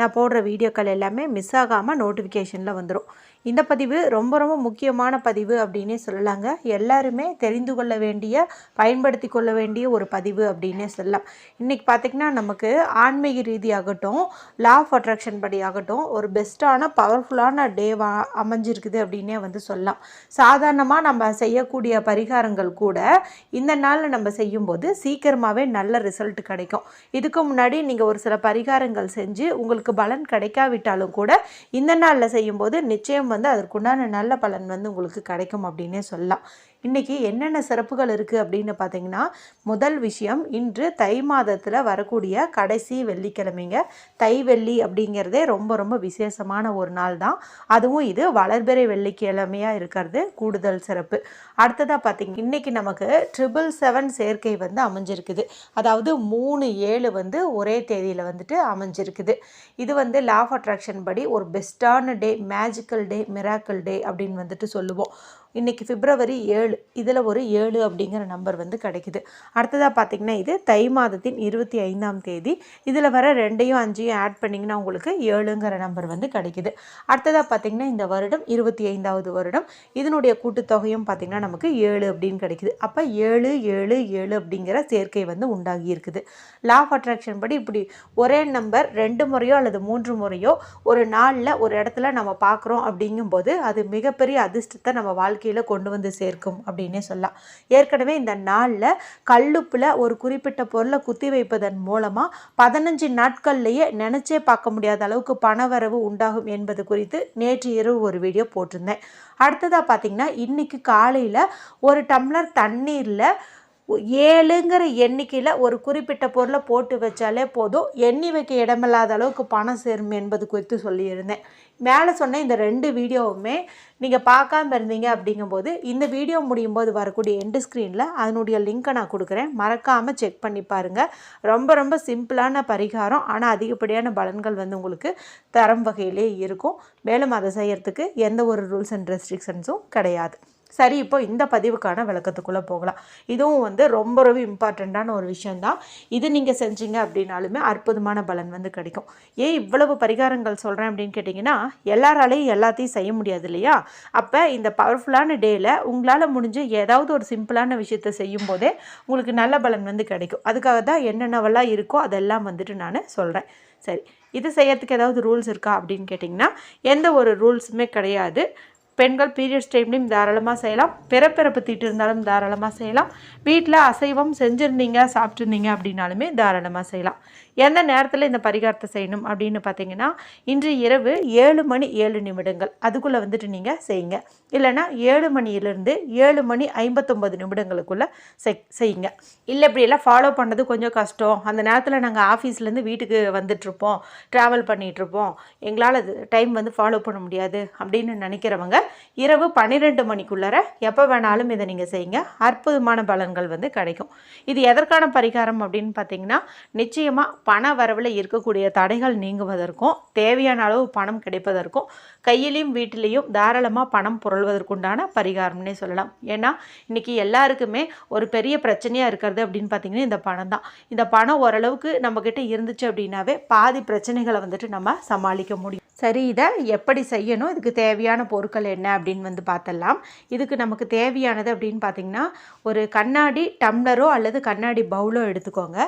நான் போடுற வீடியோக்கள் எல்லாமே மிஸ் ஆகாமல் நோட்டிஃபிகேஷனில் வந்துடும் இந்த பதிவு ரொம்ப ரொம்ப முக்கியமான பதிவு அப்படின்னே சொல்லலாங்க. எல்லாருமே தெரிந்து கொள்ள வேண்டிய பயன்படுத்தி கொள்ள வேண்டிய ஒரு பதிவு அப்படின்னே சொல்லலாம். இன்றைக்கி பார்த்திங்கன்னா நமக்கு ஆன்மீக ரீதியாகட்டும் லா ஆஃப் அட்ராக்ஷன் படி ஆகட்டும் ஒரு பெஸ்ட்டான பவர்ஃபுல்லான டேவா அமைஞ்சிருக்குது அப்படின்னே வந்து சொல்லலாம். சாதாரணமாக நம்ம செய்யக்கூடிய பரிகாரங்கள் கூட இந்த நாளில் நம்ம செய்யும்போது சீக்கிரமாகவே நல்ல ரிசல்ட் கிடைக்கும். இதுக்கு முன்னாடி நீங்கள் ஒரு சில பரிகாரங்கள் செஞ்சு உங்களுக்கு பலன் கிடைக்காவிட்டாலும் கூட இந்த நாளில் செய்யும்போது நிச்சயம் வந்து அதற்குண்டான நல்ல பலன் வந்து உங்களுக்கு கிடைக்கும் அப்படின்னே சொல்லலாம். இன்றைக்கி என்னென்ன சிறப்புகள் இருக்குது அப்படின்னு பார்த்தீங்கன்னா முதல் விஷயம் இன்று தை மாதத்தில் வரக்கூடிய கடைசி வெள்ளிக்கிழமைங்க. தை வெள்ளி அப்படிங்கிறதே ரொம்ப ரொம்ப விசேஷமான ஒரு நாள் தான். அதுவும் இது வளர்பிறை வெள்ளிக்கிழமையாக இருக்கிறது கூடுதல் சிறப்பு. அடுத்ததாக பார்த்தீங்க இன்றைக்கி நமக்கு ட்ரிபிள் செவன் சேர்க்கை வந்து அமைஞ்சிருக்குது. அதாவது மூணு ஏழு வந்து ஒரே தேதியில் வந்துட்டு அமைஞ்சிருக்குது. இது வந்து லா ஆஃப் அட்ராக்ஷன் படி ஒரு பெஸ்ட்டான டே மேஜிக்கல் டே மிராக்கிள் டே அப்படின்னு வந்துட்டு சொல்லுவோம். இன்றைக்கி பிப்ரவரி ஏழு. இதில் ஒரு ஏழு அப்படிங்கிற நம்பர் வந்து கிடைக்குது. அடுத்ததாக பார்த்திங்கன்னா இது தை மாதத்தின் இருபத்தி ஐந்தாம் தேதி. இதில் வர ரெண்டையும் அஞ்சையும் ஆட் பண்ணிங்கன்னா உங்களுக்கு ஏழுங்கிற நம்பர் வந்து கிடைக்குது. அடுத்ததாக பார்த்திங்கன்னா இந்த வருடம் இருபத்தி ஐந்தாவது வருடம். இதனுடைய கூட்டுத்தொகையும் பார்த்திங்கன்னா நமக்கு ஏழு அப்படின்னு கிடைக்குது. அப்போ ஏழு ஏழு ஏழு அப்படிங்கிற சேர்க்கை வந்து உண்டாகி இருக்குது. லா ஆஃப் அட்ராக்ஷன் படி இப்படி ஒரே நம்பர் ரெண்டு முறையோ அல்லது மூன்று முறையோ ஒரு நாளில் ஒரு இடத்துல நம்ம பார்க்குறோம் அப்படிங்கும்போது அது மிகப்பெரிய அதிர்ஷ்டத்தை நம்ம வாழ்க்கை வாழ்க்கையில் கொண்டு வந்து சேர்க்கும் அப்படின்னே சொல்லலாம். ஏற்கனவே இந்த நாளில் கல்லுப்பில் ஒரு குறிப்பிட்ட பொருளை குத்தி வைப்பதன் மூலமாக பதினஞ்சு நாட்கள்லேயே நினச்சே பார்க்க முடியாத அளவுக்கு பணவரவு உண்டாகும் என்பது குறித்து நேற்று இரவு ஒரு வீடியோ போட்டிருந்தேன். அடுத்ததாக பார்த்தீங்கன்னா இன்றைக்கி காலையில் ஒரு டம்ளர் தண்ணீரில் ஏழுங்கிற எண்ணிக்கையில் ஒரு குறிப்பிட்ட பொருளை போட்டு வச்சாலே போதும். எண்ணி வைக்க இடமில்லாத அளவுக்கு பணம் சேரும் என்பது குறித்து சொல்லியிருந்தேன். மேலே சொன்ன இந்த ரெண்டு வீடியோவுமே நீங்கள் பார்க்காம இருந்தீங்க அப்படிங்கும்போது இந்த வீடியோ முடியும் போது வரக்கூடிய எண்டு ஸ்க்ரீனில் அதனுடைய லிங்க்கை நான் கொடுக்குறேன். மறக்காமல் செக் பண்ணி பாருங்கள் ரொம்ப ரொம்ப சிம்பிளான பரிகாரம். ஆனால் அதிகப்படியான பலன்கள் வந்து உங்களுக்கு தரம் வகையிலே இருக்கும். மேலும் அதை செய்கிறதுக்கு எந்த ஒரு ரூல்ஸ் அண்ட் ரெஸ்ட்ரிக்ஷன்ஸும் கிடையாது. சரி இப்போ இந்த பதிவுக்கான விளக்கத்துக்குள்ளே போகலாம். இதுவும் வந்து ரொம்ப ரொம்ப இம்பார்ட்டண்ட்டான ஒரு விஷயந்தான் இது நீங்கள் செஞ்சீங்க அப்படின்னாலுமே அற்புதமான பலன் வந்து கிடைக்கும். ஏன் இவ்வளவு பரிகாரங்கள் சொல்கிறேன் அப்படின்னு கேட்டிங்கன்னா எல்லாராலையும் எல்லாத்தையும் செய்ய முடியாது இல்லையா? அப்போ இந்த பவர்ஃபுல்லான டேயில் உங்களால் முடிஞ்சு ஏதாவது ஒரு சிம்பிளான விஷயத்தை செய்யும் போதே உங்களுக்கு நல்ல பலன் வந்து கிடைக்கும். அதுக்காக தான் என்னென்னவெல்லாம் இருக்கோ அதெல்லாம் வந்துட்டு நான் சொல்கிறேன் சரி இது செய்யறதுக்கு ஏதாவது ரூல்ஸ் இருக்கா அப்படின்னு கேட்டிங்கன்னா எந்த ஒரு ரூல்ஸுமே கிடையாது. பெண்கள் பீரியட்ஸ் டைம்லையும் தாராளமாக செய்யலாம். பிறப்பிறப்பு தீட்டு இருந்தாலும் தாராளமாக செய்யலாம். வீட்டில் அசைவம் செஞ்சுருந்தீங்க சாப்பிட்ருந்தீங்க அப்படின்னாலுமே தாராளமாக செய்யலாம். எந்த நேரத்தில் இந்த பரிகாரத்தை செய்யணும் அப்படின்னு பார்த்தீங்கன்னா இன்று இரவு ஏழு மணி ஏழு நிமிடங்கள். அதுக்குள்ளே வந்துட்டு நீங்கள் செய்யுங்க. இல்லைன்னா ஏழு மணியிலேருந்து ஏழு மணி ஐம்பத்தொம்பது நிமிடங்களுக்குள்ளே செய் செய்யுங்க. இல்லை இப்படியெல்லாம் ஃபாலோ பண்ணுறது கொஞ்சம் கஷ்டம். அந்த நேரத்தில் நாங்கள் ஆஃபீஸ்லேருந்து வீட்டுக்கு வந்துட்டுருப்போம். ட்ராவல் பண்ணிகிட்ருப்போம் எங்களால் அது டைம் வந்து ஃபாலோ பண்ண முடியாது அப்படின்னு நினைக்கிறவங்க இரவு பன்னிரெண்டு மணிக்குள்ளார எப்போ வேணாலும் இதை நீங்கள் செய்யுங்க. அற்புதமான பலன்கள் வந்து கிடைக்கும். இது எதற்கான பரிகாரம் அப்படின்னு பார்த்தீங்கன்னா நிச்சயமாக பண வரவில் இருக்கக்கூடிய தடைகள் நீங்குவதற்கும் தேவையான அளவு பணம் கிடைப்பதற்கும் கையிலையும் வீட்டிலையும் தாராளமாக பணம் புரள்வதற்குண்டான பரிகாரம்னே சொல்லலாம். ஏன்னா இன்றைக்கி எல்லாருக்குமே ஒரு பெரிய பிரச்சனையாக இருக்கிறது அப்படின்னு பார்த்தீங்கன்னா இந்த பணம் தான். இந்த பணம் ஓரளவுக்கு நம்மக்கிட்ட இருந்துச்சு அப்படின்னாவே பாதி பிரச்சனைகளை வந்துட்டு நம்ம சமாளிக்க முடியும். சரி இதை எப்படி செய்யணும்? இதுக்கு தேவையான பொருட்கள் என்ன அப்படின்னு வந்து பார்த்தலாம். இதுக்கு நமக்கு தேவையானது அப்படின்னு பார்த்தீங்கன்னா ஒரு கண்ணாடி டம்ளரோ அல்லது கண்ணாடி பவுலோ எடுத்துக்கோங்க.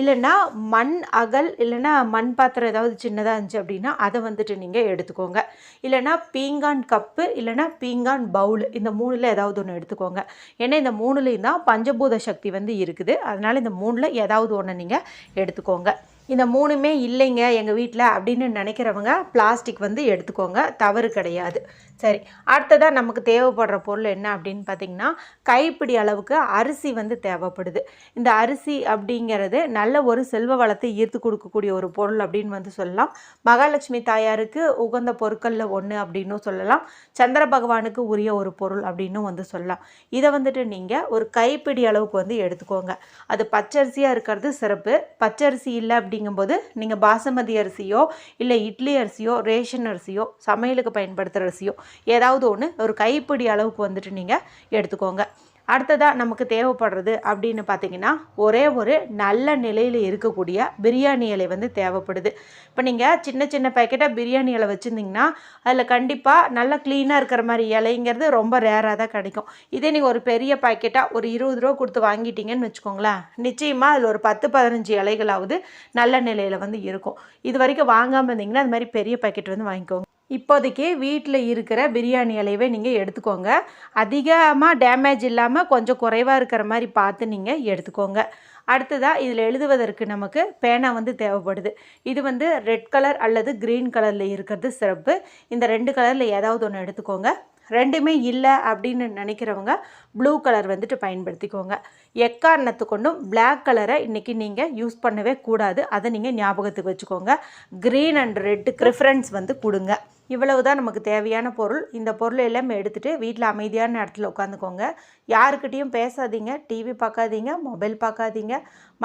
இல்லைன்னா மண் அகல் இல்லைன்னா மண் பாத்திரம் ஏதாவது சின்னதாக இருந்துச்சு அப்படின்னா அதை வந்துட்டு நீங்கள் எடுத்துக்கோங்க. இல்லைன்னா பீங்கான் கப்பு இல்லைன்னா பீங்கான் பவுல் இந்த மூணில் ஏதாவது ஒன்று எடுத்துக்கோங்க. ஏன்னா இந்த மூணுலேயும் தான் பஞ்சபூத சக்தி வந்து இருக்குது. அதனால் இந்த மூணில் ஏதாவது ஒன்று நீங்கள் எடுத்துக்கோங்க. இந்த மூணுமே இல்லைங்க எங்கள் வீட்டில் அப்படின்னு நினைக்கிறவங்க பிளாஸ்டிக் வந்து எடுத்துக்கோங்க தவறு கிடையாது. சரி அடுத்ததாக நமக்கு தேவைப்படுற பொருள் என்ன அப்படின்னு பார்த்தீங்கன்னா கைப்பிடி அளவுக்கு அரிசி வந்து தேவைப்படுது. இந்த அரிசி அப்படிங்கிறது நல்ல ஒரு செல்வ வளத்தை ஈர்த்து கொடுக்கக்கூடிய ஒரு பொருள் அப்படின்னு வந்து சொல்லலாம். மகாலட்சுமி தாயாருக்கு உகந்த பொருட்களில் ஒன்று அப்படின்னும் சொல்லலாம். சந்திர பகவானுக்கு உரிய ஒரு பொருள் அப்படின்னும் வந்து சொல்லலாம். இதை வந்துட்டு நீங்கள் ஒரு கைப்பிடி அளவுக்கு வந்து எடுத்துக்கோங்க. அது பச்சரிசியாக இருக்கிறது சிறப்பு. பச்சரிசி இல்லை அப்படிங்கும்போது நீங்கள் பாசுமதி அரிசியோ இல்லை இட்லி அரிசியோ ரேஷன் அரிசியோ சமையலுக்கு பயன்படுத்துகிற அரிசியோ ஏதாவது ஒன்று ஒரு கைப்பிடி அளவுக்கு வந்துட்டு நீங்கள் எடுத்துக்கோங்க. அடுத்ததாக நமக்கு தேவைப்படுறது அப்படின்னு பார்த்தீங்கன்னா ஒரே ஒரு நல்ல நிலையில் இருக்கக்கூடிய பிரியாணி இலை வந்து தேவைப்படுது. இப்போ நீங்கள் சின்ன சின்ன பேக்கெட்டாக பிரியாணி இலை வச்சுருந்தீங்கன்னா அதில் கண்டிப்பாக நல்லா க்ளீனாக இருக்கிற மாதிரி இலைங்கிறது ரொம்ப ரேராக தான் கிடைக்கும். இதே நீங்கள் ஒரு பெரிய பாக்கெட்டாக ஒரு இருபது ரூபா கொடுத்து வாங்கிட்டீங்கன்னு வச்சுக்கோங்களேன் நிச்சயமாக அதில் ஒரு பத்து பதினஞ்சு இலைகளாவது நல்ல நிலையில் வந்து இருக்கும். இது வரைக்கும் வாங்காமல் இருந்தீங்கன்னா அது மாதிரி பெரிய பாக்கெட் வந்து வாங்கிக்கோங்க. இப்போதைக்கு வீட்டில் இருக்கிற பிரியாணி இலையவே நீங்கள் எடுத்துக்கோங்க. அதிகமாக டேமேஜ் இல்லாமல் கொஞ்சம் குறைவாக இருக்கிற மாதிரி பார்த்து நீங்கள் எடுத்துக்கோங்க. அடுத்ததாக இதில் எழுதுவதற்கு நமக்கு பேனா வந்து தேவைப்படுது. இது வந்து ரெட் கலர் அல்லது க்ரீன் கலரில் இருக்கிறது சிறப்பு. இந்த ரெண்டு கலரில் ஏதாவது ஒன்று எடுத்துக்கோங்க. ரெண்டுமே இல்லை அப்படின்னு நினைக்கிறவங்க ப்ளூ கலர் வந்துட்டு பயன்படுத்திக்கோங்க. எக்காரணத்து கொண்டும் பிளாக் கலரை இன்றைக்கி நீங்கள் யூஸ் பண்ணவே கூடாது. அதை நீங்கள் ஞாபகத்துக்கு வச்சுக்கோங்க. க்ரீன் அண்ட் ரெட்டு ப்ரிஃபரன்ஸ் வந்து கொடுங்க. இவ்வளவு தான் நமக்கு தேவையான பொருள். இந்த பொருள் எல்லாமே எடுத்துகிட்டு வீட்டில் அமைதியான இடத்துல உட்காந்துக்கோங்க. யாருக்கிட்டேயும் பேசாதீங்க. டிவி பார்க்காதீங்க. மொபைல் பார்க்காதீங்க.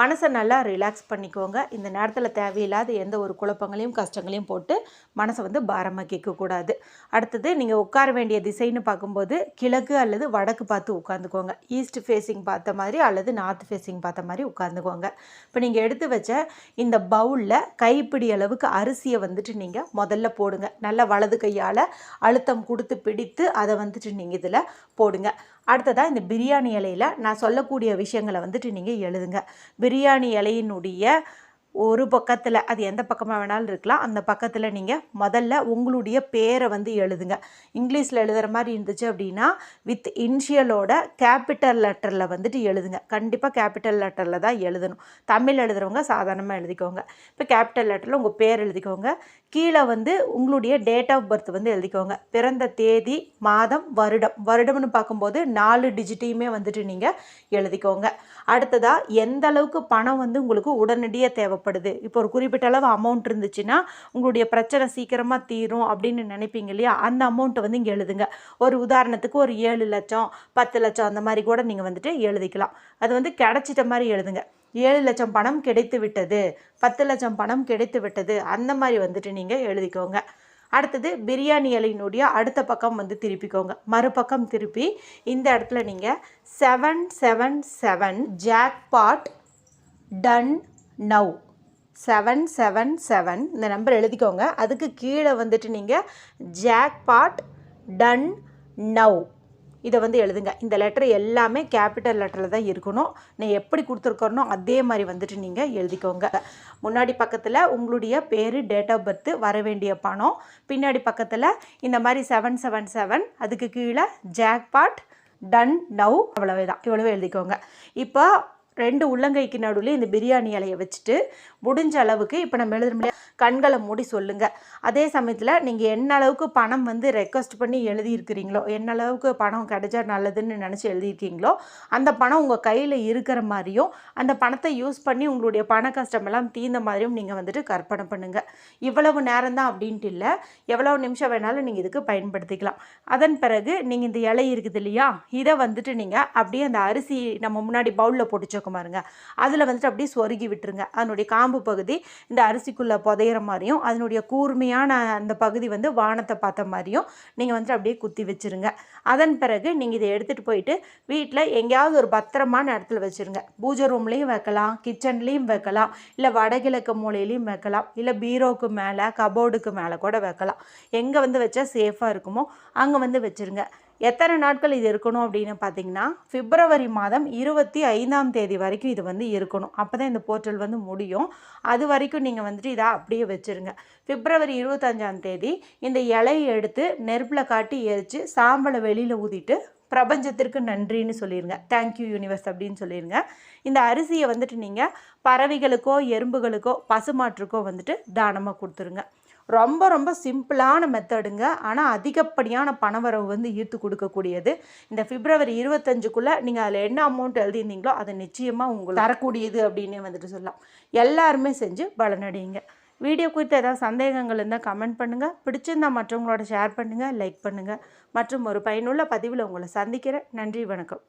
மனசை நல்லா ரிலாக்ஸ் பண்ணிக்கோங்க. இந்த நேரத்தில் தேவையில்லாத எந்த ஒரு குழப்பங்களையும் கஷ்டங்களையும் போட்டு மனசை வந்து பாரமாக கேட்கக்கூடாது. அடுத்தது நீங்கள் உட்கார வேண்டிய திசைன்னு பார்க்கும்போது கிழக்கு அல்லது வடக்கு பார்த்து உட்காந்துக்கோங்க. ஈஸ்ட் ஃபேஸிங் பார்த்த மாதிரி அல்லது நார்த் ஃபேஸிங் பார்த்த மாதிரி உட்காந்துக்கோங்க. இப்போ நீங்கள் எடுத்து வச்ச இந்த பவுலில் கைப்பிடி அளவுக்கு அரிசியை வந்துட்டு நீங்கள் முதல்ல போடுங்க. நல்லா வலது கையால் அழுத்தம் கொடுத்து பிடித்து அதை வந்துட்டு நீங்கள் இதில் போடுங்க. அடுத்ததாக இந்த பிரியாணி இலையில் நான் சொல்லக்கூடிய விஷயங்களை வந்துட்டு நீங்கள் எழுதுங்க. பிரியாணி இலையினுடைய ஒரு பக்கத்தில் அது எந்த பக்கமாக வேணாலும் இருக்கலாம். அந்த பக்கத்தில் நீங்கள் முதல்ல உங்களுடைய பேரை வந்து எழுதுங்க. இங்கிலீஷில் எழுதுகிற மாதிரி இருந்துச்சு அப்படின்னா வித் இன்ஷியலோட கேபிட்டல் லெட்டரில் வந்துட்டு எழுதுங்க. கண்டிப்பாக கேபிட்டல் லெட்டரில் தான் எழுதணும். தமிழ் எழுதுகிறவங்க சாதாரணமாக எழுதிக்கோங்க. இப்போ கேபிட்டல் லெட்டரில் உங்கள் பேர் எழுதிக்கோங்க. கீழே வந்து உங்களுடைய டேட் ஆஃப் பர்த் வந்து எழுதிக்கோங்க. பிறந்த தேதி மாதம் வருடம். வருடம்னு பார்க்கும்போது நாலு டிஜிட்டையுமே வந்துட்டு நீங்கள் எழுதிக்கோங்க. அடுத்ததாக எந்த அளவுக்கு பணம் வந்து உங்களுக்கு உடனடியாக தேவைப்படும்? தேவைப்படுது. இப்போ ஒரு குறிப்பிட்ட அளவு அமௌண்ட் இருந்துச்சுன்னா உங்களுடைய பிரச்சனை சீக்கிரமாக தீரும் அப்படின்னு நினைப்பீங்க இல்லையா? அந்த அமௌண்ட்டை வந்து இங்கே எழுதுங்க. ஒரு உதாரணத்துக்கு ஒரு ஏழு லட்சம் பத்து லட்சம் அந்த மாதிரி கூட நீங்கள் வந்துட்டு எழுதிக்கலாம். அது வந்து கிடச்சிட்ட மாதிரி எழுதுங்க. ஏழு லட்சம் பணம் கிடைத்து விட்டது பத்து லட்சம் பணம் கிடைத்து விட்டது அந்த மாதிரி வந்துட்டு நீங்கள் எழுதிக்கோங்க. அடுத்தது பிரியாணி இலையினுடைய அடுத்த பக்கம் வந்து திருப்பிக்கோங்க. மறுபக்கம் திருப்பி இந்த இடத்துல நீங்கள் seven seven seven jackpot done now seven seven seven இந்த நம்பர் எழுதிக்கோங்க. அதுக்கு கீழே வந்துட்டு நீங்கள் ஜாக்பாட் டன் நவ் இதை வந்து எழுதுங்க. இந்த லெட்டர் எல்லாமே கேபிட்டல் லெட்டரில் தான் இருக்கணும். நான் எப்படி கொடுத்துருக்கோனோ அதே மாதிரி வந்துட்டு நீங்கள் எழுதிக்கோங்க. முன்னாடி பக்கத்தில் உங்களுடைய பேர் டேட் ஆஃப் பர்த்து வர வேண்டிய பணம். பின்னாடி பக்கத்தில் இந்த மாதிரி செவன் செவன் செவன் அதுக்கு கீழே ஜாக்பாட் டன் நவ் அவ்வளவே தான் இவ்வளவு எழுதிக்கோங்க. இப்போ ரெண்டு உள்ளங்கைக்கு நடுவில் இந்த பிரியாணி இலையை வச்சுட்டு முடிஞ்ச அளவுக்கு இப்போ நம்ம எழுதுற கண்களை மூடி சொல்லுங்கள் அதே சமயத்தில் நீங்கள் என்ன அளவுக்கு பணம் வந்து ரெக்வஸ்ட் பண்ணி எழுதியிருக்கிறீங்களோ என்ன அளவுக்கு பணம் கிடைச்சா நல்லதுன்னு நினச்சி எழுதியிருக்கீங்களோ அந்த பணம் உங்கள் கையில் இருக்கிற மாதிரியும் அந்த பணத்தை யூஸ் பண்ணி உங்களுடைய பண கஷ்டமெல்லாம் தீர்ந்த மாதிரியும் நீங்கள் வந்துட்டு கற்பனை பண்ணுங்கள் இவ்வளவு நேரம் தான் அப்படின்ட்டு இல்லை. எவ்வளோ நிமிஷம் வேணாலும் நீங்கள் இதுக்கு பயன்படுத்திக்கலாம். அதன் பிறகு நீங்கள் இந்த இலை இருக்குது இல்லையா இதை வந்துட்டு நீங்கள் அப்படியே அந்த அரிசி நம்ம முன்னாடி பவுலில் போட்டுச்சோம் இருக்கும் பாருங்கள் அதில் வந்துட்டு அப்படியே சொருகி விட்டுருங்க. அதனுடைய காம்பு பகுதி இந்த அரிசிக்குள்ளே புதையிற மாதிரியும் அதனுடைய கூர்மையான அந்த பகுதி வந்து வானத்தை பார்த்த மாதிரியும் நீங்கள் வந்துட்டு அப்படியே குத்தி வச்சுருங்க. அதன் பிறகு நீங்கள் இதை எடுத்துகிட்டு போயிட்டு வீட்டில் எங்கேயாவது ஒரு பத்திரமான இடத்துல வச்சுருங்க. பூஜை ரூம்லேயும் வைக்கலாம் கிச்சன்லேயும் வைக்கலாம் இல்லை வடகிழக்கு மூலையிலையும் வைக்கலாம் இல்லை பீரோக்கு மேலே கபோர்டுக்கு மேலே கூட வைக்கலாம். எங்கே வந்து வச்சா சேஃபாக இருக்குமோ அங்கே வந்து வச்சுருங்க. எத்தனை நாட்கள் இது இருக்கணும் அப்படின்னு பார்த்தீங்கன்னா பிப்ரவரி மாதம் இருபத்தி ஐந்தாம் தேதி வரைக்கும் இது வந்து இருக்கணும். அப்போ தான் இந்த போர்ட்டல் வந்து முடியும். அது வரைக்கும் நீங்கள் வந்துட்டு இதை அப்படியே வச்சுருங்க. பிப்ரவரி இருபத்தஞ்சாம் தேதி இந்த இலையை எடுத்து நெருப்பில் காட்டி எரித்து சாம்பலை வெளியில் ஊதிட்டு பிரபஞ்சத்திற்கு நன்றின்னு சொல்லிடுங்க தேங்க்யூ யூனிவர்ஸ் அப்படின்னு சொல்லிடுங்க இந்த அரிசியை வந்துட்டு நீங்கள் பறவைகளுக்கோ எறும்புகளுக்கோ பசுமாற்றுக்கோ வந்துட்டு தானமாக கொடுத்துருங்க. ரொம்ப ரொம்ப சிம்பிளான மெத்தடுங்க ஆனால் அதிகப்படியான பணவரவு வந்து ஈர்த்து கொடுக்கக்கூடியது. இந்த பிப்ரவரி இருபத்தஞ்சுக்குள்ளே நீங்கள் அதில் என்ன அமௌண்ட் எழுதியிருந்தீங்களோ அதை நிச்சயமாக உங்களுக்கு தரக்கூடியது அப்படின்னு வந்துட்டு சொல்லலாம். எல்லாருமே செஞ்சு பலனடையுங்க வீடியோ குறித்து ஏதாவது சந்தேகங்கள் இருந்தால் கமெண்ட் பண்ணுங்கள் பிடிச்சிருந்தால் மற்றவங்களோட ஷேர் பண்ணுங்கள் லைக் பண்ணுங்கள் மற்றும் ஒரு பயனுள்ள பதிவில் உங்களை சந்திக்கிறேன். நன்றி வணக்கம்.